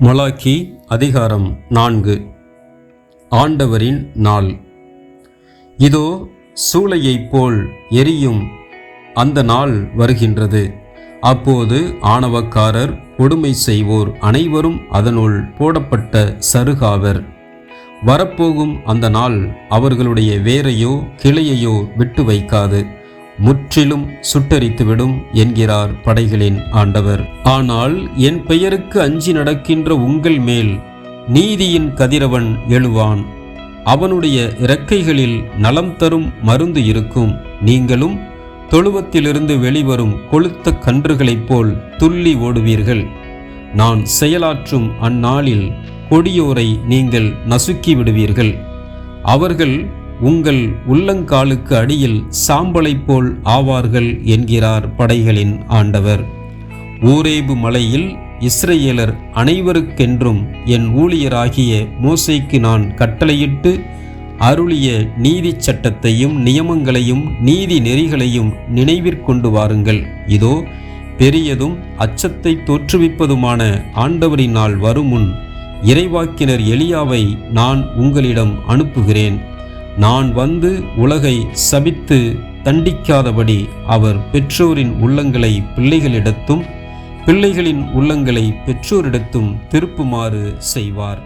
Malachi அதிகாரம் நான்கு. ஆண்டவரின் நாள். இதோ சூளையைப் போல் எரியும் அந்த நாள் வருகின்றது. அப்போது ஆணவக்காரர் கொடுமை செய்வோர் அனைவரும் அதனுள் போடப்பட்ட சருகாவர். வரப்போகும் அந்த நாள் அவர்களுடைய வேரையோ கிளையையோ விட்டு வைக்காது. முற்றிலும் சுட்டரித்துவிடும் என்கிறார் படைகளின் ஆண்டவர். ஆனால் என் பெயருக்கு அஞ்சி நடக்கின்ற உங்கள் மேல் நீதியின் கதிரவன் எழுவான். அவனுடைய இறக்கைகளில் நலம் தரும் மருந்து இருக்கும். நீங்களும் தொழுவத்திலிருந்து வெளிவரும் கொளுத்த கன்றுகளைப் போல் துள்ளி ஓடுவீர்கள். நான் செயலாற்றும் அந்நாளில் கொடியோரை நீங்கள் நசுக்கி விடுவீர்கள். அவர்கள் உங்கள் உள்ளங்காலுக்கு அடியில் சாம்பலைப் போல் ஆவார்கள் என்கிறார் படைகளின் ஆண்டவர். ஊரேபு மலையில் இஸ்ரேலர் அனைவருக்கென்றும் என் ஊழியராகிய மோசைக்கு நான் கட்டளையிட்டு அருளிய நீதி சட்டத்தையும் நியமங்களையும் நீதி நெறிகளையும் நினைவிற்கொண்டு வாருங்கள். இதோ பெரியதும் அச்சத்தை தோற்றுவிப்பதுமான ஆண்டவரின் நாள் வருமுன் இறைவாக்கினர் எளியாவை நான் உங்களிடம் அனுப்புகிறேன். நான் வந்து உலகை சபித்து தண்டிக்காதபடி அவர் பெற்றோரின் உள்ளங்களை பிள்ளைகளிடத்தும் பிள்ளைகளின் உள்ளங்களை பெற்றோரிடத்தும் திருப்புமாறு செய்வார்.